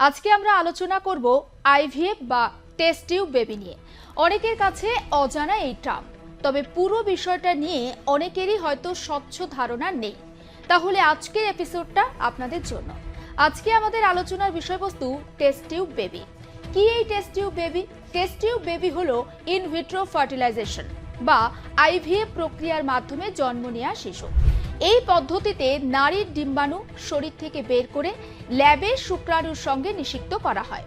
আজকে আমরা আলোচনা করব আইভিএফ বা টেস্ট টিউব বেবি নিয়ে। অনেকের কাছে অজানা এই টার্ম, তবে পুরো বিষয়টা নিয়ে অনেকেরই হয়তো স্বচ্ছ ধারণা নেই। তাহলে আজকের এপিসোডটা আপনাদের জন্য। আজকে আমাদের আলোচনার বিষয়বস্তু টেস্ট টিউব বেবি। কি এই test tube baby? Test tube baby হলো ইনভিট্রো ফার্টিলাইজেশন বা আইভিএফ প্রক্রিয়ার মাধ্যমে জন্ম নেওয়া শিশু। এই পদ্ধতিতে নারীর ডিম্বাণু শরীর থেকে বের করে ল্যাবে শুক্রাণুর সঙ্গে নিষিক্ত করা হয়।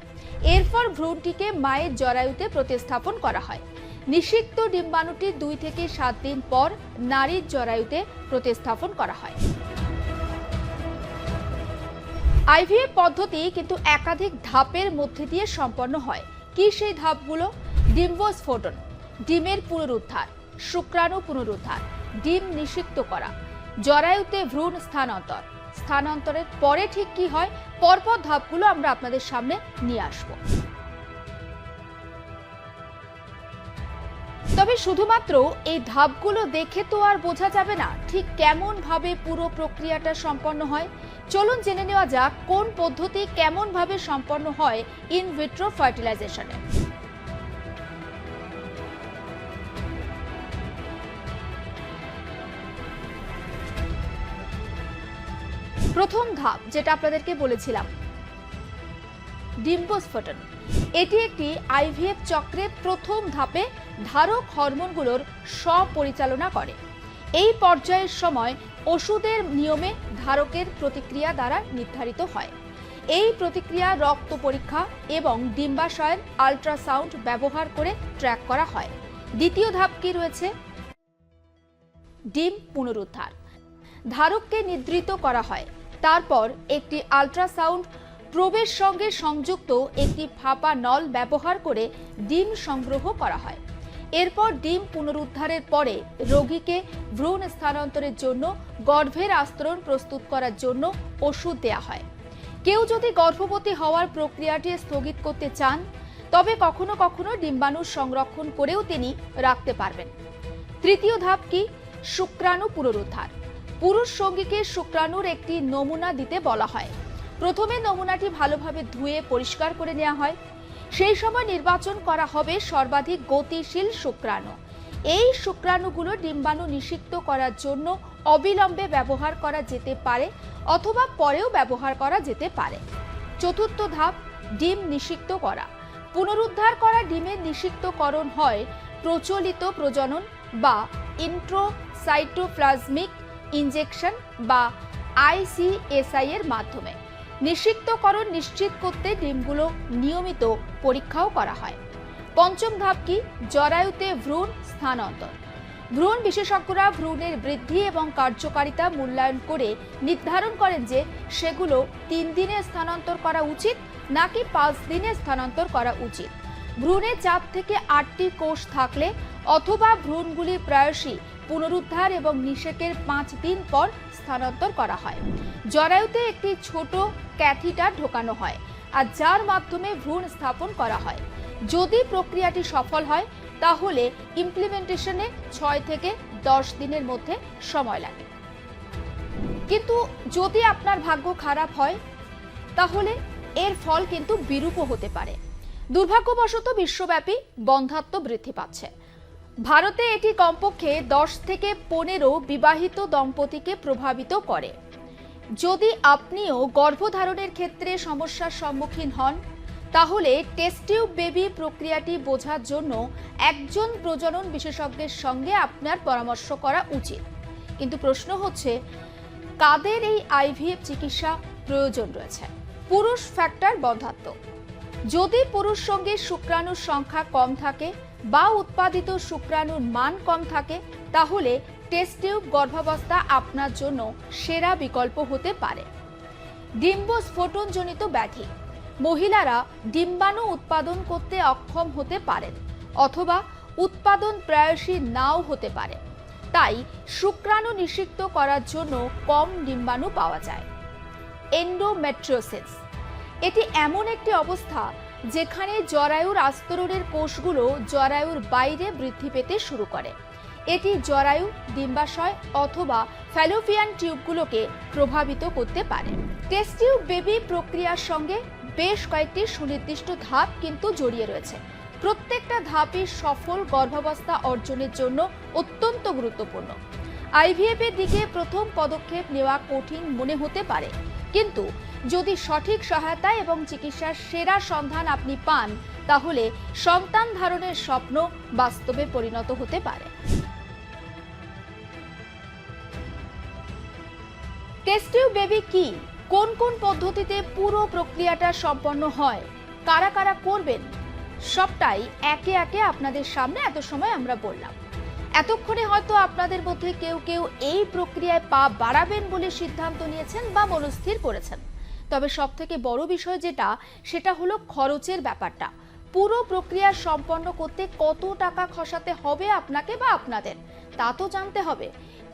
এরপর ভ্রূণটিকে মায়ের জরায়ুতে প্রতিস্থাপন করা হয়। নিষিক্ত ডিম্বাণুটি দুই থেকে সাত দিন পর নারীর জরায়ুতে প্রতিস্থাপন করা হয়। আইভিএফ পদ্ধতি কিন্তু একাধিক ধাপের মধ্যে দিয়ে সম্পন্ন হয়। কি সেই ধাপগুলো? ডিম্বস্ফোটন, ডিমের পুনরুদ্ধার, শুক্রাণু পুনরুদ্ধার, ডিম নিষিক্ত করা। জরায়ুতে ভ্রূণ স্থানান্তর। স্থানান্তরের পরে ঠিক কি হয়, পরপর ধাপগুলো আমরা আপনাদের সামনে নিয়ে আসব। তবে শুধুমাত্র এই ধাপগুলো দেখে তো আর বোঝা যাবে না ঠিক কেমন ভাবে পুরো প্রক্রিয়াটা সম্পন্ন হয়। চলুন জেনে নেওয়া যাক কোন পদ্ধতি কেমন ভাবে সম্পন্ন হয় ইনভিট্রো ফার্টিলাইজেশনে প্রথম ধাপ যেটা আপনাদেরকে বলেছিলাম। ডিম্বস্ফোটন। এটি একটি আইভিএফ চক্রের প্রথম ধাপে ধারক হরমোনগুলোর স্বপরিচালনা করে। এই পর্যায়ের সময় ওষুধের নিয়মে ধারকের প্রতিক্রিয়া দ্বারা নির্ধারিত হয়। এই প্রতিক্রিয়া রক্ত পরীক্ষা এবং ডিম্বাশয়ের আল্ট্রাসাউন্ড ব্যবহার করে ট্র্যাক করা হয়। দ্বিতীয় ধাপ কি রয়েছে? ডিম পুনরুদ্ধার। ধারককে নিদ্রিত করা হয়। তারপর একটি আল্ট্রাসাউন্ড প্রবেশ সঙ্গে সংযুক্ত একটি ফাঁপা নল ব্যবহার করে ডিম সংগ্রহ করা হয়। এরপর ডিম পুনরুদ্ধারের পরে রোগীকে ভ্রূণ স্থানান্তরের জন্য গর্ভের আস্তরণ প্রস্তুত করার জন্য ওষুধ দেয়া হয়। কেউ যদি গর্ভবতী হওয়ার প্রক্রিয়াটি স্থগিত করতে চান, তবে কখনো কখনো ডিম্বাণু সংরক্ষণ করেও তিনি রাখতে পারবেন। তৃতীয় ধাপ কি? শুক্রাণু পুনরুদ্ধার। পুরুষ সঙ্গীকে শুক্রাণুর একটি নমুনা দিতে বলা হয়। প্রথমে নমুনাটি ভালোভাবে ধুয়ে পরিষ্কার করে নেওয়া হয়। সেই সময় নির্বাচন করা হবে সর্বাধিক গতিশীল শুক্রাণু। এই শুক্রাণুগুলো ডিম্বাণু নিষিক্ত করার জন্য অবিলম্বে ব্যবহার করা যেতে পারে অথবা পরেও ব্যবহার করা যেতে পারে। চতুর্থ ধাপ, ডিম নিষিক্ত করা। পুনরুদ্ধার করা ডিমের নিষিক্তকরণ হয় প্রচলিত প্রজনন বা ইন্ট্রোসাইটোপ্লাজমিক ইনজেকশন বা আইসিএসআই এর মাধ্যমে। নিষিক্তকরণ নিশ্চিত করতে ডিমগুলো নিয়মিত পরীক্ষাও করা হয়। পঞ্চম ধাপ কি? জরায়ুতে ভ্রূণ স্থানান্তর। ভ্রূণ বিশেষজ্ঞরা ভ্রূণের বৃদ্ধি এবং কার্যকারিতা মূল্যায়ন করে নির্ধারণ করেন যে সেগুলো তিন দিনে স্থানান্তর করা উচিত নাকি পাঁচ দিনে স্থানান্তর করা উচিত। ভ্রূণে চাপ থেকে আটটি কোষ থাকলে অথবা ভ্রূণগুলি প্রায়শই পুনরুদ্ধার এবং নিষেকের পাঁচ দিন পর স্থানান্তর করা হয়। জরায়ুতে একটি ছোট ক্যাথিটার ঢোকানো হয় আর যার মাধ্যমে ভ্রূণ স্থাপন করা হয়। যদি প্রক্রিয়াটি সফল হয়, তাহলে ইমপ্লিমেন্টেশনে ছয় থেকে দশ দিনের মধ্যে সময় লাগে। কিন্তু যদি আপনার ভাগ্য খারাপ হয়, তাহলে এর ফল কিন্তু বিরূপও হতে পারে। দুর্ভাগ্যবশত বিশ্বব্যাপী বন্ধাত্ম বৃদ্ধি পাচ্ছে। ভারতে এটি কমপক্ষে দশ থেকে পনেরো বিবাহিত দম্পতিকে প্রভাবিত করে। যদি আপনিও গর্ভধারণের ক্ষেত্রে সমস্যার সম্মুখীন হন, তাহলে টেস্টিউব বেবি প্রক্রিয়াটি বোঝার জন্য একজন প্রজনন বিশেষজ্ঞের সঙ্গে আপনার পরামর্শ করা উচিত। কিন্তু প্রশ্ন হচ্ছে, কাদের এই আইভিএফ চিকিৎসা প্রয়োজন রয়েছে? পুরুষ ফ্যাক্টর বন্ধাত্ম। যদি পুরুষ সঙ্গে শুক্রাণুর সংখ্যা কম থাকে বা উৎপাদিত শুক্রাণুর মান কম থাকে, তাহলে টেস্ট টিউব গর্ভাবস্থা আপনার জন্য সেরা বিকল্প হতে পারে। ডিম্বস্ফোটনজনিত ব্যাধি। মহিলারা ডিম্বাণু উৎপাদন করতে অক্ষম হতে পারেন, অথবা উৎপাদন প্রায়শই নাও হতে পারে। তাই শুক্রাণু নিষিক্ত করার জন্য কম ডিম্বাণু পাওয়া যায়। এন্ডোমেট্রিওসিস এটি এমন একটি অবস্থা যেখানে জরায়ুর আস্তরণের কোষগুলো জরায়ুর বাইরে বৃদ্ধি পেতে শুরু করে। এটি জরায়ু, ডিম্বাশয় অথবা ফ্যালোপিয়ান টিউবগুলোকে প্রভাবিত করতে পারে। টেস্ট টিউব বেবি প্রক্রিয়ার সঙ্গে বেশ কয়েকটি সুনির্দিষ্ট ধাপ কিন্তু জড়িয়ে রয়েছে। প্রত্যেকটা ধাপই সফল গর্ভাবস্থা অর্জনের জন্য অত্যন্ত গুরুত্বপূর্ণ। আইভিএফ এর দিকে প্রথম পদক্ষেপ নেওয়া কঠিন মনে হতে পারে। কিন্তু যদি সঠিক সহায়তা এবং চিকিৎসার সেরা সন্ধান আপনি পান, তাহলে সন্তান ধারণের স্বপ্ন বাস্তবে পরিণত হতে পারে। টেস্টিউ বেবি কি? কোন কোন পদ্ধতিতে পুরো প্রক্রিয়াটা সম্পন্ন হয়? কারা কারা করবেন? সবটাই একে একে আপনাদের সামনে এত সময় আমরা বললাম। এতক্ষণে হয়তো আপনাদের মধ্যে কেউ কেউ এই প্রক্রিয়ায় পা বাড়াবেন বলে সিদ্ধান্ত নিয়েছেন বা মনস্থির করেছেন। তবে সব থেকে বড় বিষয় যেটা, সেটা হলো খরচের ব্যাপারটা। পুরো প্রক্রিয়া সম্পন্ন করতে কত টাকা খসাতে হবে আপনাকে বা আপনাদের, তা তো জানতে হবে।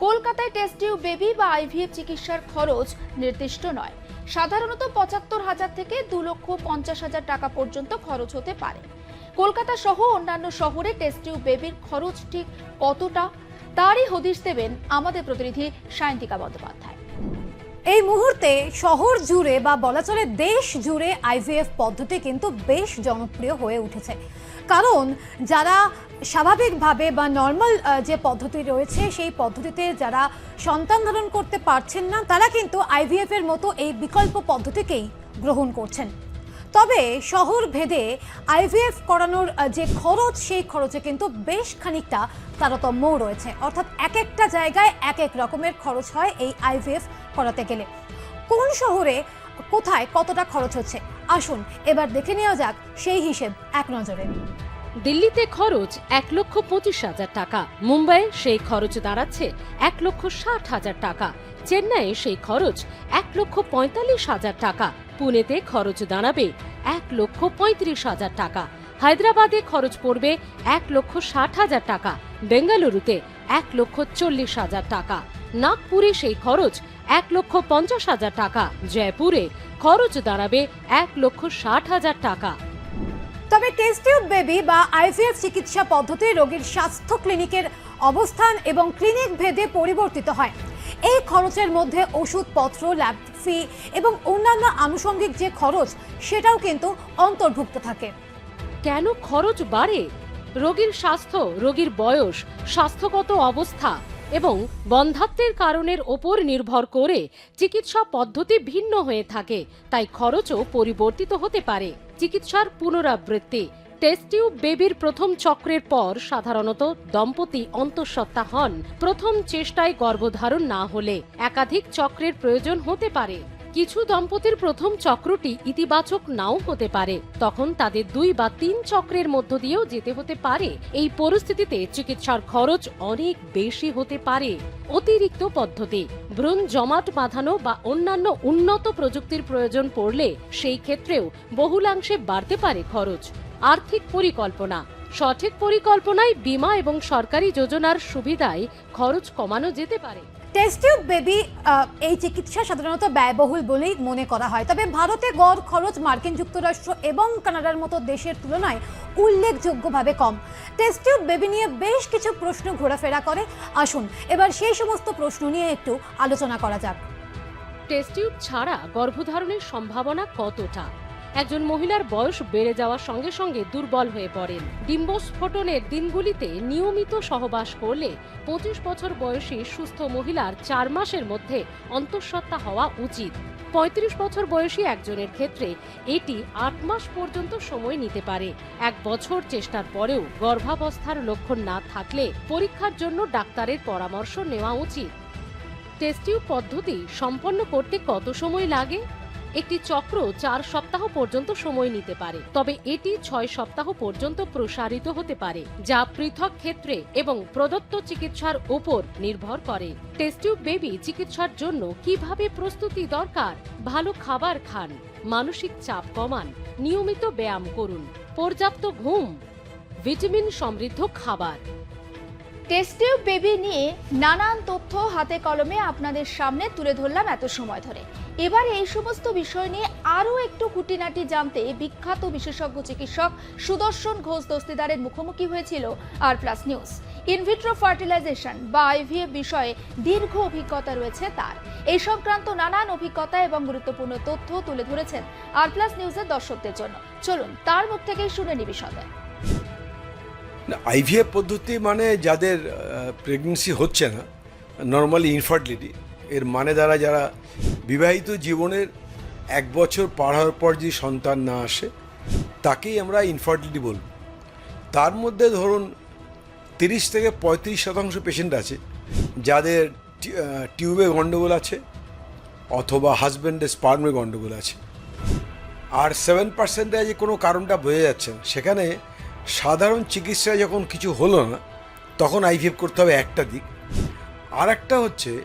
কলকাতায় টেস্ট টিউব বেবি বা আইভিএফ চিকিৎসার খরচ নির্দিষ্ট নয়। সাধারণত পঁচাত্তর হাজার থেকে দু লক্ষ পঞ্চাশ হাজার টাকা পর্যন্ত খরচ হতে পারে। কলকাতা সহ অন্যান্য শহরে টেস্ট টিউব বেবির খরচ ঠিক কতটা? তারই হদিশ দেবেন আমাদের প্রতিনিধি সায়ন্তিকা বন্দ্যোপাধ্যায়। এই মুহূর্তে শহর জুড়ে বা বলা চলে দেশ জুড়ে আইভিএফ পদ্ধতি কিন্তু বেশ জনপ্রিয় হয়ে উঠেছে। কারণ যারা স্বাভাবিকভাবে বা নর্মাল যে পদ্ধতি রয়েছে, সেই পদ্ধতিতে যারা সন্তান ধারণ করতে পারছেন না, তারা কিন্তু আইভিএফ এর মতো এই বিকল্প পদ্ধতিকেই গ্রহণ করছেন। তবে শহর ভেদে আইভিএফ করানোর যে খরচ, সেই খরচে কিন্তু বেশ খানিকটা তারতম্যও রয়েছে। অর্থাৎ এক একটা জায়গায় এক এক রকমের খরচ হয় এই আইভিএফ করাতে গেলে। কোন শহরে কোথায় কতটা খরচ হচ্ছে? আসুন, এবার দেখে নেওয়া যাক সেই হিসেব এক নজরে। দিল্লিতে খরচ এক লক্ষ পঁচিশ হাজার টাকা, মুম্বাইয়ে সেই খরচ দাঁড়াচ্ছে এক লক্ষ ষাট হাজার টাকা, চেন্নাইয়ে সেই খরচ এক লক্ষ পঁয়তাল্লিশ হাজার টাকা পুনেতে খরচ দাঁড়াবে এক লক্ষ পঁয়ত্রিশ হাজার টাকা। হায়দ্রাবাদে খরচ পড়বে এক লক্ষ ষাট হাজার টাকা। বেঙ্গালুরুতে এক লক্ষ চল্লিশ হাজার টাকা। নাগপুরে সেই খরচ এক লক্ষ পঞ্চাশ হাজার টাকা। জয়পুরে খরচ দাঁড়াবে এক লক্ষ ষাট হাজার টাকা। তবে টেস্ট টিউব বেবি বা আইভিএফ চিকিৎসা পদ্ধতি রোগীর স্বাস্থ্য ক্লিনিকের অবস্থান এবং ক্লিনিক ভেদে পরিবর্তিত হয়। এই খরচের মধ্যে ওষুধপত্র ল্যাব ফি এবং অন্যান্য আনুষঙ্গিক যে খরচ, সেটাও কিন্তু অন্তর্ভুক্ত থাকে। কেন খরচ বাড়ে? রোগীর স্বাস্থ্য, রোগীর বয়স, স্বাস্থ্যগত অবস্থা এবং বন্ধাত্বের কারণের ওপর নির্ভর করে চিকিৎসা পদ্ধতি ভিন্ন হয়ে থাকে, তাই খরচও পরিবর্তিত হতে পারে। চিকিৎসার পুনরাবৃত্তি টেস্ট টিউব বেবির প্রথম চক্রের পর সাধারণত দম্পতি অন্তঃসত্ত্বা হন। প্রথম চেষ্টায় গর্ভধারণ না হলে একাধিক চক্রের প্রয়োজন হতে পারে। কিছু দম্পতির প্রথম চক্রটি ইতিবাচক নাও হতে পারে। তখন তাদের দুই বা তিন চক্রের মধ্য দিয়েও যেতে হতে পারে। এই পরিস্থিতিতে চিকিৎসার খরচ অনেক বেশি হতে পারে। অতিরিক্ত পদ্ধতি, ভ্রূণ জমাট বাঁধানো বা অন্যান্য উন্নত প্রযুক্তির প্রয়োজন পড়লে সেই ক্ষেত্রেও বহুলাংশে বাড়তে পারে খরচ। আর্থিক পরিকল্পনা। সঠিক পরিকল্পনায় বীমা এবং সরকারি যোজনার সুবিধায় খরচ কমানো যেতে পারে। টেস্ট টিউব বেবি এই চিকিৎসা সাধারণত ব্যয়বহুল বলেই মনে করা হয়। তবে ভারতে গড় খরচ মার্কিন যুক্তরাষ্ট্র এবং কানাডার মতো দেশের তুলনায় উল্লেখযোগ্যভাবে কম। টেস্ট টিউব বেবি নিয়ে বেশ কিছু প্রশ্ন ঘোরাফেরা করে। আসুন এবার সেই সমস্ত প্রশ্ন নিয়ে একটু আলোচনা করা যাক। টেস্ট টিউব ছাড়া গর্ভধারণের সম্ভাবনা কতটা? একজন মহিলার বয়স বেড়ে যাওয়ার সঙ্গে সঙ্গে দুর্বল হয়ে পড়েন। ডিম্বস্ফোটনের দিনগুলিতে নিয়মিত সহবাস করলে পঁচিশ বছর বয়সী সুস্থ মহিলার চার মাসের মধ্যে অন্তঃসত্ত্বা হওয়া উচিত। পঁয়ত্রিশ বছর বয়সী একজনের ক্ষেত্রে এটি আট মাস পর্যন্ত সময় নিতে পারে। এক বছর চেষ্টার পরেও গর্ভাবস্থার লক্ষণ না থাকলে পরীক্ষার জন্য ডাক্তারের পরামর্শ নেওয়া উচিত। টেস্টিউ পদ্ধতি সম্পন্ন করতে কত সময় লাগে? একটি চক্র চার সপ্তাহ পর্যন্ত সময় নিতে পারে। তবে এটি ছয় সপ্তাহ পর্যন্ত প্রসারিত হতে পারে, যা পৃথক ক্ষেত্রে এবং প্রদত্ত চিকিৎসার উপর নির্ভর করে। টেস্টিউব বেবি চিকিৎসার জন্য কীভাবে প্রস্তুতি দরকার? ভালো খাবার খান, মানসিক চাপ কমান, নিয়মিত ব্যায়াম করুন, পর্যাপ্ত ঘুম, ভিটামিন সমৃদ্ধ খাবার। টেস্ট টিউব বেবি নিয়ে নানান তথ্য হাতে কলমে আপনাদের সামনে তুলে ধরলাম এত সময় ধরে। এবার এই সমস্ত বিষয় নিয়ে আরও একটু খুঁটিনাটি জানতে বিখ্যাত বিশেষজ্ঞ চিকিৎসক সুদর্শন ঘোষ দস্তিদারের মুখোমুখি হয়েছিল R Plus News. In vitro fertilisation বা আইভিএফ বিষয়ে দীর্ঘ অভিজ্ঞতা রয়েছে তার। এই সংক্রান্ত নানান অভিজ্ঞতা এবং গুরুত্বপূর্ণ তথ্য তুলে ধরেছেন আর প্লাস নিউজের দর্শকদের জন্য। চলুন, তার মুখ থেকেই শুনে নি বিশদে আইভিএফ পদ্ধতি মানে যাদের প্রেগনেন্সি হচ্ছে না নর্মালি ইনফার্টিলিটি এর মানে দ্বারা যারা বিবাহিত জীবনের এক বছর পার হওয়ার পর যদি সন্তান না আসে, তাকেই আমরা ইনফার্টিলিটি বলব। তার মধ্যে ধরুন তিরিশ থেকে পঁয়ত্রিশ শতাংশ পেশেন্ট আছে, যাদের টিউবে গণ্ডগোল আছে, অথবা হাজব্যান্ডের স্পার্মে গণ্ডগোল আছে। আর সেভেন পার্সেন্টে যে কোনো কারণটা বোঝা যাচ্ছে সেখানে সাধারণ চিকিৎসায় যখন কিছু হলো না, তখন আইভিএফ করতে হবে একটা দিক। আর একটা হচ্ছে,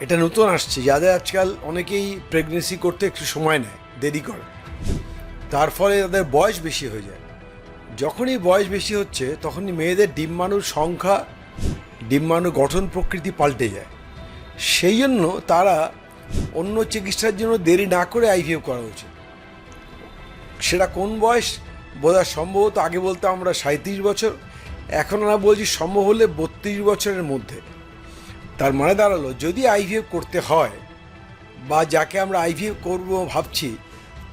এটা নতুন আসছে, যাদের আজকাল অনেকেই প্রেগনেন্সি করতে একটু সময় নেয়, দেরি করে। তার ফলে তাদের বয়স বেশি হয়ে যায়। যখনই বয়স বেশি হচ্ছে, তখনই মেয়েদের ডিম্বাণুর সংখ্যা, ডিম্বাণু গঠন প্রকৃতি পাল্টে যায়। সেই জন্য তারা অন্য চিকিৎসার জন্য দেরি না করে আইভিএফ করা উচিত। সেটা কোন বয়স বোধহয় সম্ভবত আগে বলতে আমরা সাঁত্রিশ বছর, এখন আমরা বলছি সম্ভব হলে বত্রিশ বছরের মধ্যে। তার মানে দাঁড়াল, যদি আইভিএফ করতে হয় বা যাকে আমরা আইভিএফ করব ভাবছি,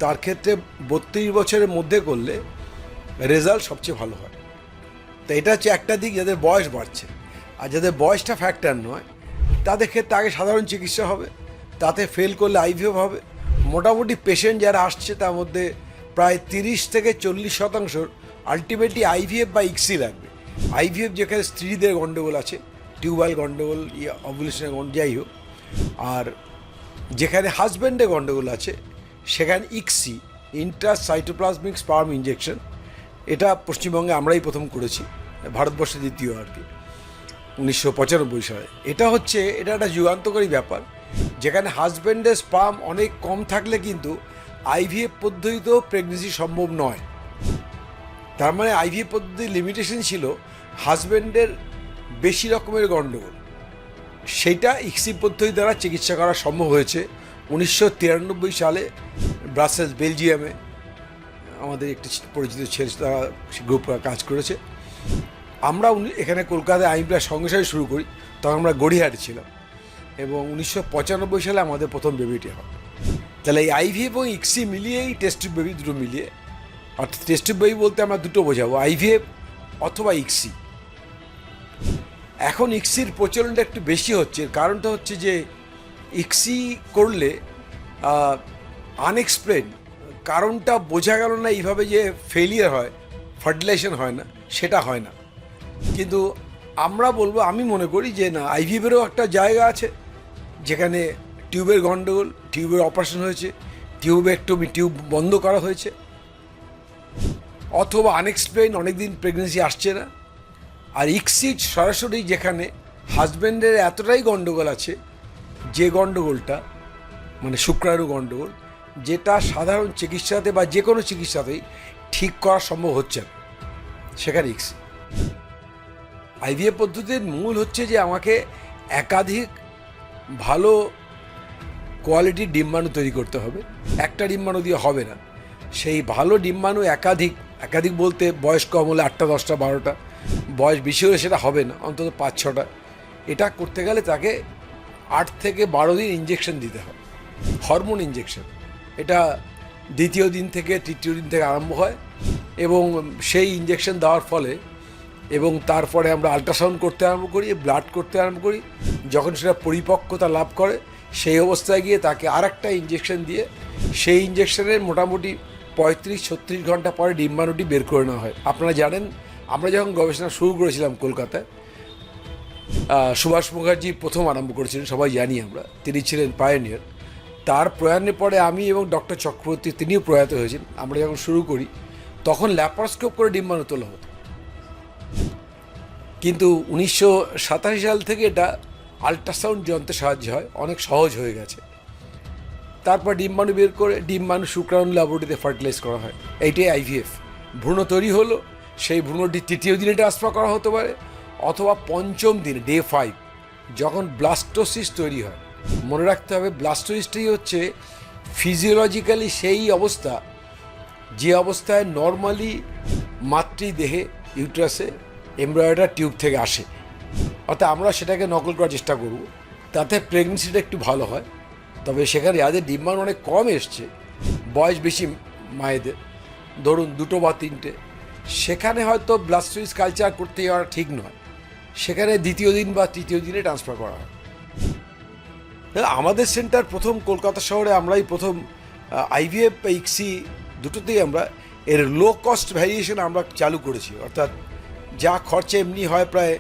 তার ক্ষেত্রে বত্রিশ বছরের মধ্যে করলে রেজাল্ট সবচেয়ে ভালো হয়। তো এটা হচ্ছে একটা দিক, যাদের বয়স বাড়ছে। আর যাদের বয়সটা ফ্যাক্টর নয়, তাদের ক্ষেত্রে আগে সাধারণ চিকিৎসা হবে, তাতে ফেল করলে আইভিএফ হবে। মোটামুটি পেশেন্ট যারা আসছে তার মধ্যে প্রায় তিরিশ থেকে চল্লিশ শতাংশ আলটিমেটলি আইভিএফ বা ইক্সি লাগবে। আইভিএফ যেখানে স্ত্রীদের গণ্ডগোল আছে টিউবওয়েল গণ্ডগোল ইয়া অবুলেশনের গন্ড যাই হোক, আর যেখানে হাজব্যান্ডে গণ্ডগোল আছে, সেখানে ICSI intracytoplasmic sperm injection এটা পশ্চিমবঙ্গে আমরাই প্রথম করেছি, ভারতবর্ষে দ্বিতীয় আর কি, উনিশশো পঁচানব্বই সালে। এটা হচ্ছে, এটা একটা যুগান্তকারী ব্যাপার, যেখানে হাজব্যান্ডের স্পাম অনেক কম থাকলে কিন্তু আইভিএফ পদ্ধতিতেও প্রেগনেন্সি সম্ভব নয়। তার মানে আইভিএফ পদ্ধতির লিমিটেশন ছিল হাজব্যান্ডের বেশি রকমের গণ্ডগোল সেইটা ইক্সি পদ্ধতি দ্বারা চিকিৎসা করা সম্ভব হয়েছে। উনিশশো তিরানব্বই সালে ব্রাসেলস, বেলজিয়ামে আমাদের একটি পরিচিত ছেলে, তারা গ্রুপ কাজ করেছে। আমরা এখানে কলকাতায় আইন প্রায় সঙ্গে সঙ্গে শুরু করি, তখন আমরা গড়িয়াহাটে ছিলাম। এবং উনিশশো পঁচানব্বই সালে আমাদের প্রথম বেবিটি হয়। তাহলে এই আইভি এবং ইক্সি মিলিয়ে মিলিয়েই টেস্টিভ বেবি দুটো মিলিয়ে, অর্থাৎ টেস্টিভ বেবি বলতে আমরা দুটো বোঝাবো আইভিএফ অথবা ইক্সি এখন ইক্সির প্রচলনটা একটু বেশি হচ্ছে কারণটা হচ্ছে যে ইক্সি করলে আনএক্সপ্লেন কারণটা বোঝা গেল না এইভাবে যে ফেলিয়ার হয় ফার্টিলাইজেশন হয় না, সেটা হয় না। কিন্তু আমরা বলব, আমি মনে করি যে না আইভিএফেরও একটা জায়গা আছে, যেখানে টিউবের গণ্ডগোল টিউবের অপারেশন হয়েছে, টিউবে একটু টিউব বন্ধ করা হয়েছে, অথবা আনএক্সপ্লেন অনেকদিন প্রেগনেন্সি আসছে না। আর ইক্সিড সরাসরি যেখানে হাজব্যান্ডের এতটাই গণ্ডগোল আছে, যে গণ্ডগোলটা মানে শুক্রাণু গণ্ডগোল যেটা সাধারণ চিকিৎসাতে বা যে কোনো চিকিৎসাতেই ঠিক করা সম্ভব হচ্ছে না। সেখানে ইক্সি আইভিএফ পদ্ধতির মূল হচ্ছে যে আমাকে একাধিক ভালো কোয়ালিটির ডিম্বাণু তৈরি করতে হবে। একটা ডিম্বাণু দিয়ে হবে না। সেই ভালো ডিম্বাণু একাধিক একাধিক বলতে বয়স কম হলে আটটা, দশটা, বারোটা, বয়স বেশি হলে সেটা হবে না, অন্তত পাঁচ, ছটা। এটা করতে গেলে তাকে আট থেকে বারো দিন ইঞ্জেকশন দিতে হয় হরমোন ইঞ্জেকশন এটা দ্বিতীয় দিন থেকে, তৃতীয় দিন থেকে আরম্ভ হয় এবং সেই ইঞ্জেকশন দেওয়ার ফলে এবং তারপরে আমরা আল্ট্রাসাউন্ড করতে আরম্ভ করি ব্লাড করতে আরম্ভ করি, যখন সেটা পরিপক্কতা লাভ করে সেই অবস্থায় গিয়ে তাকে আর একটা ইঞ্জেকশন দিয়ে সেই ইঞ্জেকশনের মোটামুটি পঁয়ত্রিশ, ছত্রিশ ঘণ্টা পরে ডিম্বাণুটি বের করে নেওয়া হয়। আপনারা জানেন, আমরা যখন গবেষণা শুরু করেছিলাম কলকাতায় সুভাষ মুখার্জি প্রথম আরম্ভ করেছিলেন, সবাই জানি আমরা, তিনি ছিলেন পায়োনিয়ার তার প্রয়াণের পরে আমি এবং ডক্টর চক্রবর্তী তিনিও প্রয়াত হয়েছেন। আমরা যখন শুরু করি, তখন ল্যাপারস্কোপ করে ডিম্বাণু তোলা হতো। কিন্তু উনিশশো সাতাশি সাল থেকে এটা আল্ট্রাসাউন্ড যন্ত্রের সাহায্যে হয়, অনেক সহজ হয়ে গেছে। তারপর ডিম্বাণু বের করে ডিম্বাণু শুক্রাণু ল্যাবরেটরিতে ফার্টিলাইজ করা হয়। এইটাই আইভিএফ ভ্রূণ তৈরি হলো, সেই ভ্রূণটি তৃতীয় দিনে ট্রান্সফার করা হতে পারে, অথবা পঞ্চম দিন ডে ফাইভ যখন ব্লাস্টোসিস তৈরি হয়। মনে রাখতে হবে ব্লাস্টোসিসটাই হচ্ছে ফিজিওলজিক্যালি সেই অবস্থা, যে অবস্থায় নর্মালি মাতৃদেহে ইউট্রাসে এমব্রয়ডার টিউব থেকে আসে। অর্থাৎ আমরা সেটাকে নকল করার চেষ্টা করব। তাতে প্রেগনেন্সিটা একটু ভালো হয়। তবে সেখানে যাদের ডিমান্ড অনেক কম এসছে। বয়স বেশি মায়েদের। ধরুন দুটো বা তিনটে। সেখানে হয়তো ব্লাস্টোইস কালচার করতে যাওয়া ঠিক নয়। সেখানে দ্বিতীয় দিন বা তৃতীয় দিনে ট্রান্সফার করা হয়। আমাদের সেন্টার প্রথম কলকাতা শহরে আমরাই প্রথম আইভিএফ বা ইক্সি দুটোতেই আমরা এর লো কস্ট ভ্যারিয়েশন আমরা চালু করেছি। অর্থাৎ যা খরচা এমনি হয় প্রায়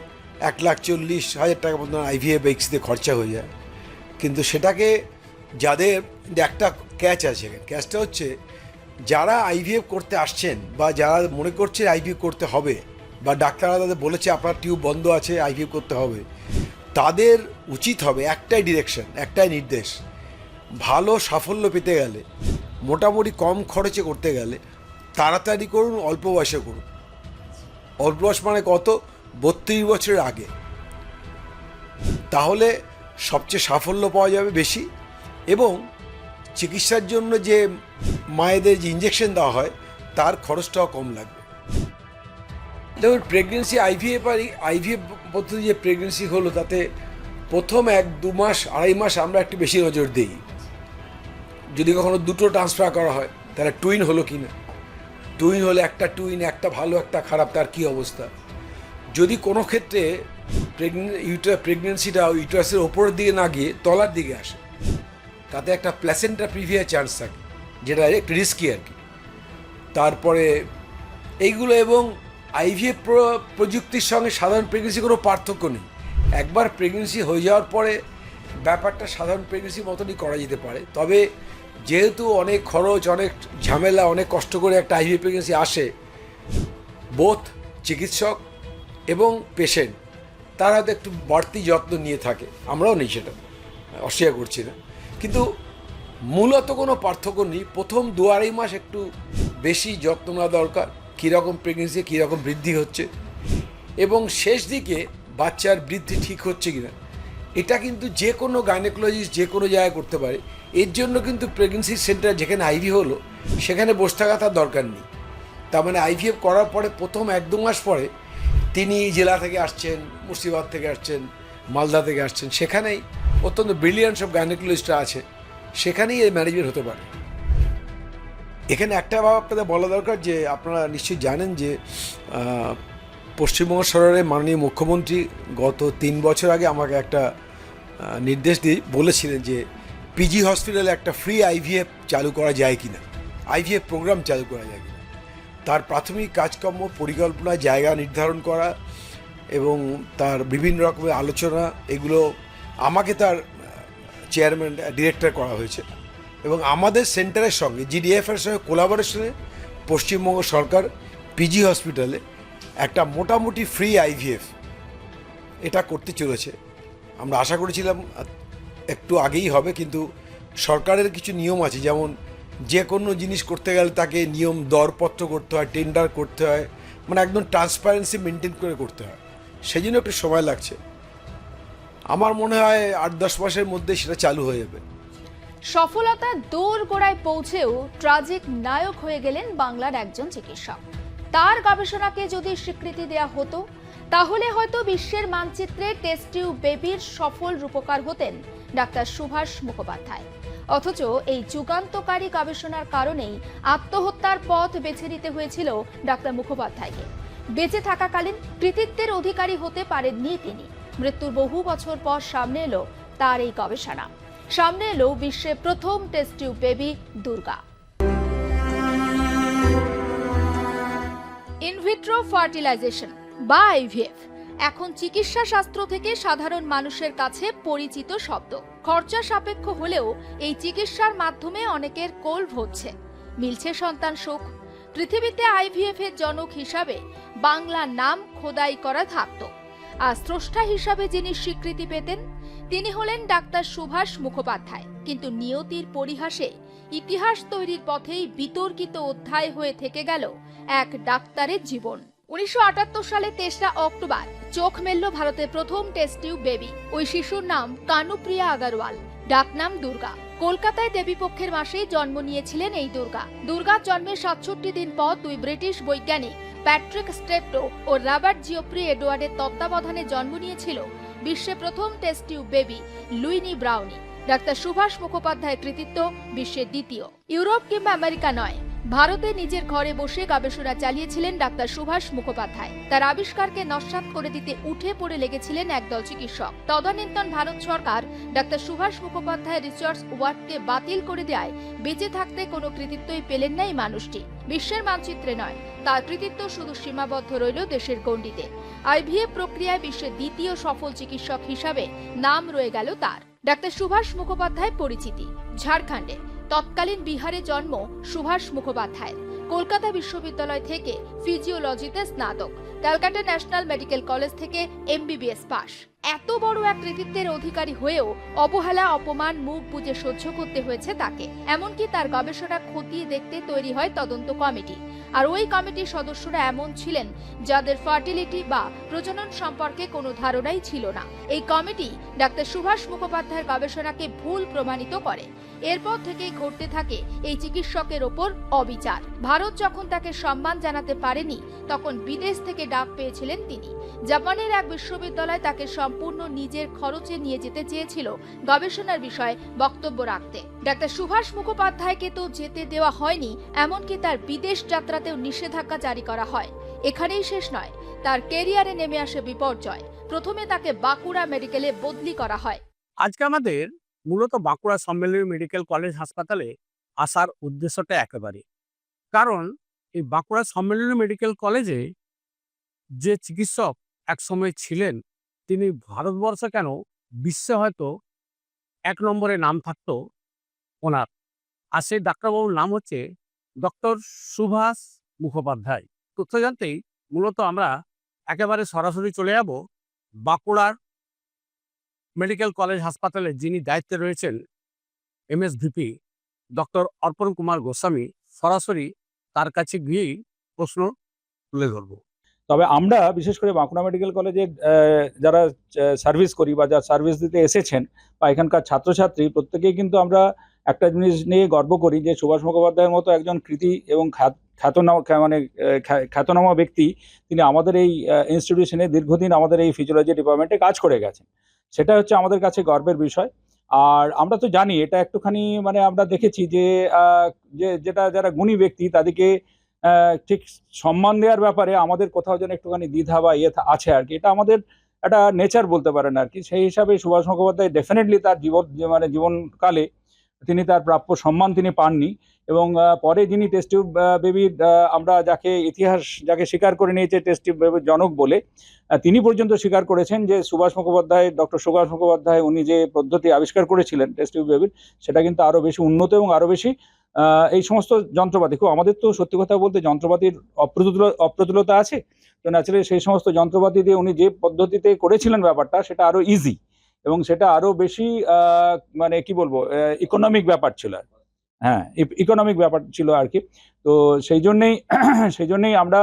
এক লাখ চল্লিশ হাজার টাকা আইভিএফ বা ইক্সিতে খরচা হয়ে যায়। কিন্তু সেটাকে যাদের একটা ক্যাচ আছে ক্যাচটা হচ্ছে যারা আইভিএফ করতে আসছেন বা যারা মনে করছে আইভিএফ করতে হবে বা ডাক্তাররা তাদের বলেছে আপনার টিউব বন্ধ আছে আইভিএফ করতে হবে, তাদের উচিত হবে একটাই ডিরেকশন একটাই নির্দেশ, ভালো সাফল্য পেতে গেলে, মোটামুটি কম খরচে করতে গেলে তাড়াতাড়ি করুন, অল্প বয়সে করুন। অল্প বয়স মানে কত? বত্রিশ বছরের আগে। তাহলে সবচেয়ে সাফল্য পাওয়া যাবে বেশি এবং চিকিৎসার জন্য যে মায়েদের যে ইঞ্জেকশন দেওয়া হয়, তার খরচটাও কম লাগবে। দেখুন প্রেগনেন্সি আইভিএফ আর আইভিএফ পদ্ধতি যে প্রেগনেন্সি হলো, তাতে প্রথম এক, দু মাস, আড়াই মাস আমরা একটু বেশি নজর দিই। যদি কখনো দুটো ট্রান্সফার করা হয়, তাহলে টুইন হলো কি না টুইন হলে একটা টুইন একটা ভালো, একটা খারাপ, তার কি অবস্থা? যদি কোনো ক্ষেত্রে ইউটা প্রেগনেন্সিটা ইউটারাসের ওপরের দিকে না গিয়ে তলার দিকে আসে, তাতে একটা প্ল্যাসেন্টা প্রিভিয়ার চান্স থাকে, যেটা একটু রিস্কি আর কি। তারপরে এইগুলো এবং আইভিএফ প্রযুক্তির সঙ্গে সাধারণ প্রেগনেন্সি কোনো পার্থক্য নেই। একবার প্রেগনেন্সি হয়ে যাওয়ার পরে ব্যাপারটা সাধারণ প্রেগনেন্সির মতনই করা যেতে পারে। তবে যেহেতু অনেক খরচ, অনেক ঝামেলা, অনেক কষ্ট করে একটা আইভিএফ প্রেগনেন্সি আসে বোথ চিকিৎসক এবং পেশেন্ট তারা হয়তো একটু বাড়তি যত্ন নিয়ে থাকে। আমরাও নেই সেটা, অস্বীকার করছি না। কিন্তু মূলত কোনো পার্থক্য নেই। প্রথম দু আড়াই মাস একটু বেশি যত্ন নেওয়া দরকার, কীরকম প্রেগনেন্সি কীরকম বৃদ্ধি হচ্ছে এবং শেষ দিকে বাচ্চার বৃদ্ধি ঠিক হচ্ছে কিনা, এটা কিন্তু যে কোনো গাইনোকোলজিস্ট যে কোনো জায়গায় করতে পারে। এর জন্য কিন্তু প্রেগনেন্সি সেন্টার যেখানে আইভি হলো, সেখানে বসে থাকা তার দরকার নেই। তার মানে আইভিএফ করার পরে প্রথম এক দু মাস পরে তিনি জেলা থেকে আসছেন, মুর্শিদাবাদ থেকে আসছেন, মালদা থেকে আসছেন, সেখানেই অত্যন্ত ব্রিলিয়ান্ট সব গাইনোকোলজিস্টরা আছে, সেখানেই এই ম্যানেজমেন্ট হতে পারে। এখানে একটা ভাব আপনাদের বলা দরকার যে, আপনারা নিশ্চয়ই জানেন যে পশ্চিমবঙ্গ সরকারের মাননীয় মুখ্যমন্ত্রী গত তিন বছর আগে আমাকে একটা নির্দেশ দিয়ে বলেছিলেন যে পিজি হসপিটালে একটা ফ্রি আইভিএফ চালু করা যায় কিনা। আইভিএফ প্রোগ্রাম চালু করা যায় তার প্রাথমিক কাজকর্ম, পরিকল্পনা, জায়গা নির্ধারণ করা এবং তার বিভিন্ন রকমের আলোচনা, এগুলো আমাকে তার চেয়ারম্যান ডিরেক্টর করা হয়েছে এবং আমাদের সেন্টারের সঙ্গে জিডিএফ এর সঙ্গে কোলাবোরেশনে পশ্চিমবঙ্গ সরকার পিজি হসপিটালে একটা মোটামুটি ফ্রি আইভিএফ এটা করতে চলেছে। আমরা আশা করেছিলাম একটু আগেই হবে, কিন্তু সরকারের কিছু নিয়ম আছে, যেমন যে কোনো জিনিস করতে গেলে তাকে নিয়ম, দরপত্র করতে হয় টেন্ডার করতে হয় মানে একদম ট্রান্সপারেন্সি মেনটেন করে করতে হয়। সেই জন্য একটু সময় লাগছে। আমার মনে হয় আট দশ মাসের মধ্যে সেটা চালু হয়ে যাবে। সফলতা দৌড় গোড়ায় পৌঁছেও ট্রাজিক নায়ক হয়ে গেলেন বাংলার একজন চিকিৎসক। তার গবেষণাকে যদি স্বীকৃতি দেয়া হতো, তাহলে হয়তো বিশ্বের মানচিত্রে টেস্ট টিউব বেবির সফল রূপকার হতেন ডাক্তার সুভাষ মুখোপাধ্যায়। অথচ এই যুগান্তকারী গবেষণার কারণেই আত্মহত্যার পথ বেছে নিতে হয়েছিল ডাক্তার মুখোপাধ্যায়কে। বেঁচে থাকাকালীন কৃতিত্বের অধিকারী হতে পারেননি তিনি। মৃত্যুর বহু বছর পর সামনে এলো তার এই গবেষণা। সামনে এলো বিশ্বে প্রথম test tube baby Durga. In vitro fertilisation বা আইভিএফ এখন চিকিৎসা শাস্ত্র থেকে সাধারণ মানুষের কাছে পরিচিত শব্দ। খরচা সাপেক্ষ হলেও এই চিকিৎসার মাধ্যমে অনেকের কোল্ভ হচ্ছে মিলছে সন্তান সুখ পৃথিবীতে আইভিএফ এর জনক হিসাবে বাংলা নাম খোদাই করা থাকত। আর স্রষ্টা হিসাবে যিনি স্বীকৃতি পেতেন, তিনি হলেন ডাক্তার সুভাষ মুখোপাধ্যায়। কিন্তু নিয়তির পরিহাসে ইতিহাস তৈরির পথেই বিতর্কিত অধ্যায় হয়ে থেকে গেল এক ডাক্তারের জীবন। উনিশশো আটাত্তর সালে তেসরা অক্টোবর চোখ মেলল ভারতের প্রথম টেস্ট টিউব বেবি ওই শিশুর নাম কানুপ্রিয়া আগারওয়াল। ডাকনাম দুর্গা। কলকাতায় দেবীপক্ষের মাসেই জন্ম নিয়েছিলেন এই দুর্গা। দুর্গার জন্মের সাতষট্টি দিন পর দুই ব্রিটিশ বৈজ্ঞানিক প্যাট্রিক স্টেপটো ও রবার্ট জিওপ্রি এডওয়ার্ডের তত্ত্বাবধানে জন্ম নিয়েছিল বিশ্বে প্রথম test tube baby Louise Brown. Doctor Subhash মুখোপাধ্যায়ের কৃতিত্ব বিশ্বের দ্বিতীয়। ইউরোপ কিংবা আমেরিকা নয়। ভারতে নিজের ঘরে বসে গবেষণা চালিয়েছিলেন ডাক্তার সুভাষ মুখোপাধ্যায়। তার আবিষ্কারকে নস্যাৎ করে দিতে উঠে পড়ে লেগেছিলেন একদল চিকিৎসক। তদানীন্তন ভারত সরকার ডাক্তার সুভাষ মুখোপাধ্যায় রিসার্চ ওয়ার্ডকে বাতিল করে দেয় বেঁচে থাকতে কোনো কৃতিত্বই পেলেন না এই মানুষটি। বিশ্বের মানচিত্রে নয়, তার কৃতিত্ব শুধু সীমাবদ্ধ রইল দেশের গণ্ডিতে। আইভিএফ প্রক্রিয়ায় বিশ্বের দ্বিতীয় সফল চিকিৎসক হিসাবে নাম রয়ে গেল তার। ডাক্তার সুভাষ মুখোপাধ্যায় পরিচিতি, ঝাড়খণ্ডে। তৎকালীন বিহারে জন্ম সুভাষ মুখোপাধ্যায়, কলকাতা বিশ্ববিদ্যালয় থেকে ফিজিওলজিতে স্নাতক, ক্যালকাটা ন্যাশনাল মেডিকেল কলেজ থেকে এমবিবিএস পাস। এত বড় এক কৃতিত্বের অধিকারী হয়েও অবহেলা, অপমান, মুখ বুজে সহ্য করতে হয়েছে তাকে। এমনকি তার গবেষণা খতিয়ে দেখতে তৈরি হয় তদন্ত কমিটি। আর ওই কমিটির সদস্যরা এমন ছিলেন যাদের ফার্টিলিটি বা প্রজনন সম্পর্কে কোনো ধারণাই ছিল না। এই কমিটি ডাক্তার সুভাষ মুখোপাধ্যায়ের গবেষণাকে ভুল প্রমাণিত করে। এরপর থেকেই ঘটতে থাকে এই চিকিৎসকের ওপর অবিচার। ভারত যখন তাকে সম্মান জানাতে পারেনি, তখন বিদেশ থেকে ডাক পেয়েছিলেন তিনি। জাপানের এক বিশ্ববিদ্যালয় তাকে সম্পূর্ণ নিজের খরচে নিয়ে যেতে চেয়েছিল গবেষণার বিষয়ে বক্তব্য রাখতে। ডাক্তার সুভাষ মুখোপাধ্যায়কে তো যেতে দেওয়া হয়নি, এমনকি তার বিদেশ যাত্রাতেও নিষেধাজ্ঞা জারি করা হয়। এখানেই শেষ নয়, তার কেরিয়ারে নেমে আসে বিপর্যয়। প্রথমে তাকে বাঁকুড়া মেডিকেলে বদলি করা হয়। আজকে আমাদের মূলত বাঁকুড়া সম্মেলনী মেডিকেল কলেজ হাসপাতালে আসার উদ্দেশ্যটা একেবারে কারণ এই বাঁকুড়া সম্মেলনী মেডিকেল কলেজে যে চিকিৎসক একসময় ছিলেন তিনি ভারতবর্ষে কেন বিশ্বে হয়তো এক নম্বরে নাম থাকতো ওনার? আর সেই ডাক্তারবাবুর নাম হচ্ছে ডক্টর সুভাষ মুখোপাধ্যায়। তথ্য জানতেই মূলত আমরা একেবারে সরাসরি চলে যাব বাঁকুড়ার মেডিকেল কলেজ হাসপাতালে, যিনি দায়িত্বে রয়েছেন এমএসভিপি ডক্টর অর্পণ কুমার গোস্বামী। সরাসরি তার কাছে গিয়েই প্রশ্ন তুলে ধরব। তবে আমরা, বিশেষ করে বাঁকুড়া মেডিকেল কলেজে যারা সার্ভিস করি বা যারা সার্ভিস দিতে এসেছেন বা এখানকার ছাত্রছাত্রী, প্রত্যেকেই কিন্তু আমরা একটা জিনিস নিয়ে গর্ব করি যে সুভাষ মুখোপাধ্যায়ের মতো একজন কৃতি এবং খ্যাত- খ্যাতনামা, খ্যা- মানে খ্যাতনামা ব্যক্তি, তিনি আমাদের এই ইনস্টিটিউশনে দীর্ঘদিন আমাদের এই ফিজিওলজি ডিপার্টমেন্টে কাজ করে গেছেন। সেটা হচ্ছে আমাদের কাছে গর্বের বিষয়। আর আমরা তো জানি, এটা একটুখানি মানে আমরা দেখেছি যে যে, যেটা যারা গুণী ব্যক্তি, তাদেরকে ঠিক সম্মান দেওয়ার ব্যাপারে আমাদের কোথাও যেন একটুখানি দ্বিধা বা ইয়ে আছে আর কি। এটা আমাদের একটা নেচার বলতে পারেন আর কি। সেই হিসাবে সুভাষ মুখোপাধ্যায় ডেফিনেটলি তার জীবন মানে জীবনকালে তিনি তার প্রাপ্য সম্মান তিনি পাননি এবং পরে যিনি টেস্ট টিউব বেবির আমরা যাকে ইতিহাস, যাকে স্বীকার করে নিয়েছে টেস্ট বেবির জনক বলে তিনি পর্যন্ত স্বীকার করেছেন যে সুভাষ মুখোপাধ্যায় ডক্টর সুভাষ মুখোপাধ্যায় উনি যে পদ্ধতি আবিষ্কার করেছিলেন টেস্ট টিউব বেবির সেটা কিন্তু আরও বেশি উন্নত এবং আরও বেশি এই সমস্ত যন্ত্রপাতি। খুব আমাদের তো সত্যি কথা বলতে যন্ত্রপাতির অপ্রতুল, অপ্রতুলতা আছে, তো ন্যাচারালি সেই সমস্ত যন্ত্রপাতি দিয়ে উনি যে পদ্ধতিতে করেছিলেন ব্যাপারটা, সেটা আরও ইজি এবং সেটা আরও বেশি মানে কি বলব ইকোনমিক ব্যাপার ছিল আর। হ্যাঁ ইকোনমিক ব্যাপার ছিল আর কি। তো সেই জন্যেই সেই জন্যেই আমরা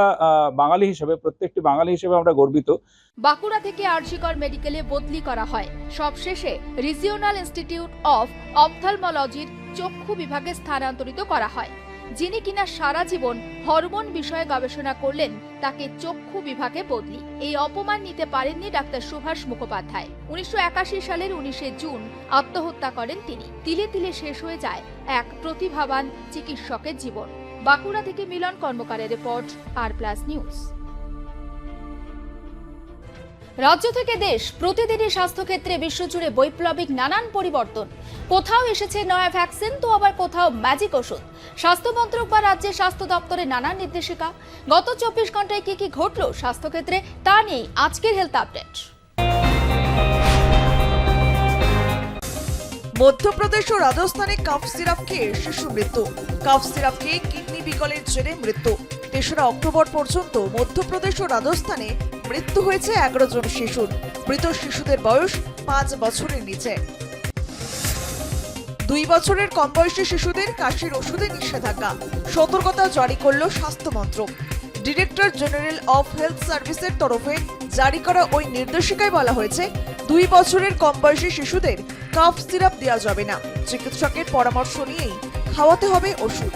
বাঙালি হিসেবে, প্রত্যেকটি বাঙালি হিসেবে আমরা গর্বিত। বাঁকুড়া থেকে আরজিকর মেডিকেলে বদলি করা হয়। সবশেষে রিজিওনাল ইনস্টিটিউট অফ অপথালমোলজির চক্ষু বিভাগে স্থানান্তরিত করা হয়। যিনি কিনা সারা জীবন হরমোন বিষয়ে গবেষণা করলেন, তাকে চক্ষু বিভাগে বদলি। এই অপমান নিতে পারেননি ডাক্তার সুভাষ মুখোপাধ্যায়। উনিশশো একাশি সালের উনিশে জুন আত্মহত্যা করেন তিনি। তিলে তিলে শেষ হয়ে যায় এক প্রতিভাবান চিকিৎসকের জীবন। বাঁকুড়া থেকে মিলন কর্মকারের রিপোর্ট, আর প্লাস নিউজ। রাজ্য থেকে দেশ প্রতিদিনই স্বাস্থ্যক্ষেত্রে বিশ্বজুড়ে বৈপ্লবিক নানান পরিবর্তন। কোথাও এসেছে নয়া ভ্যাকসিন, তো আবার কোথাও ম্যাজিক ওষুধ। স্বাস্থ্য মন্ত্রক বা রাজ্যের স্বাস্থ্য দপ্তরের নানান নির্দেশিকা। গত চব্বিশ ঘন্টায় কি কি ঘটলো স্বাস্থ্যক্ষেত্রে, তা নিয়ে আজকের হেলথ আপডেট মধ্যপ্রদেশ ও রাজস্থানে কাফ সিরাপ খেয়ে শিশু মৃত্যু। কাফ সিরাপ খেয়ে কিডনি বিকলের জেরে মৃত্যু। তেসরা অক্টোবর পর্যন্ত মধ্যপ্রদেশ ও রাজস্থানে মৃত্যু হয়েছে এগারো জন শিশুর। মৃত শিশুদের বয়স পাঁচ বছরের নিচে। দুই বছরের কম বয়সী শিশুদের কাশির ওষুধে নিষেধাজ্ঞা। সতর্কতা জারি করল স্বাস্থ্য মন্ত্রক। ডিরেক্টর জেনারেল অফ হেলথ সার্ভিসের তরফে জারি করা ওই নির্দেশিকায় বলা হয়েছে, দুই বছরের কম বয়সী শিশুদের কাফ সিরাপ দেওয়া যাবে না। চিকিৎসকের পরামর্শ নিয়েই খাওয়াতে হবে ওষুধ।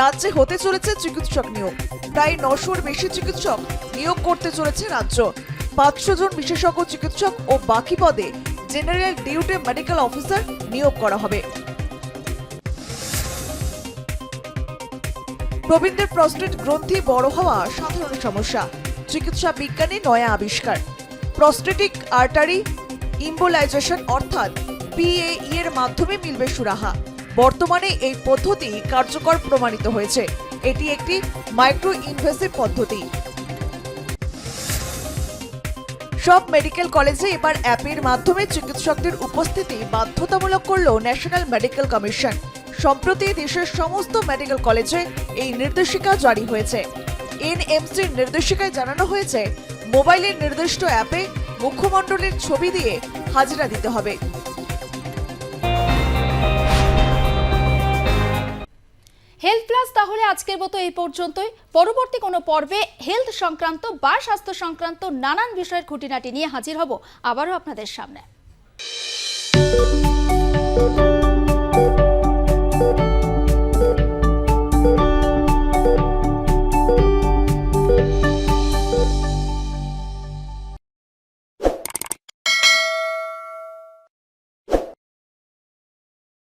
রাজ্যে হতে চলেছে চিকিৎসক নিয়োগ। প্রায় নশোর বেশি চিকিৎসক নিয়োগ করতে চলেছে রাজ্য। পাঁচশো জন বিশেষজ্ঞ চিকিৎসক ও বাকি পদে জেনারেল ডিউটি মেডিকেল অফিসার নিয়োগ করা হবে। প্রবীণদের প্রস্টেট গ্রন্থি বড় হওয়া সাধারণ সমস্যা। চিকিৎসা বিজ্ঞানে নয়া আবিষ্কার। প্রস্টেটিক আর্টারি ইম্বোলাইজেশন অর্থাৎ পিএই এর মাধ্যমে মিলবে সুরাহা। বর্তমানে এই পদ্ধতি কার্যকর প্রমাণিত হয়েছে। এটি একটি মাইক্রো ইনভেসিভ পদ্ধতি। সব মেডিকেল কলেজে এবার অ্যাপের মাধ্যমে চিকিৎসকদের উপস্থিতি বাধ্যতামূলক করল ন্যাশনাল মেডিকেল কমিশন। সম্প্রতি দেশের সমস্ত মেডিকেল কলেজে এই নির্দেশিকা জারি হয়েছে। এনএমসির নির্দেশিকায় জানানো হয়েছে, মোবাইলের নির্দিষ্ট অ্যাপে মুখ্যমণ্ডলের ছবি দিয়ে হাজিরা দিতে হবে। হেলথ প্লাস তাহলে আজকের মতো এই পর্যন্তই। পরবর্তী কোনো পর্বে হেলথ সংক্রান্ত বা স্বাস্থ্য সংক্রান্ত নানান বিষয়ের খুঁটিনাটি নিয়ে হাজির হব আবারও আপনাদের সামনে।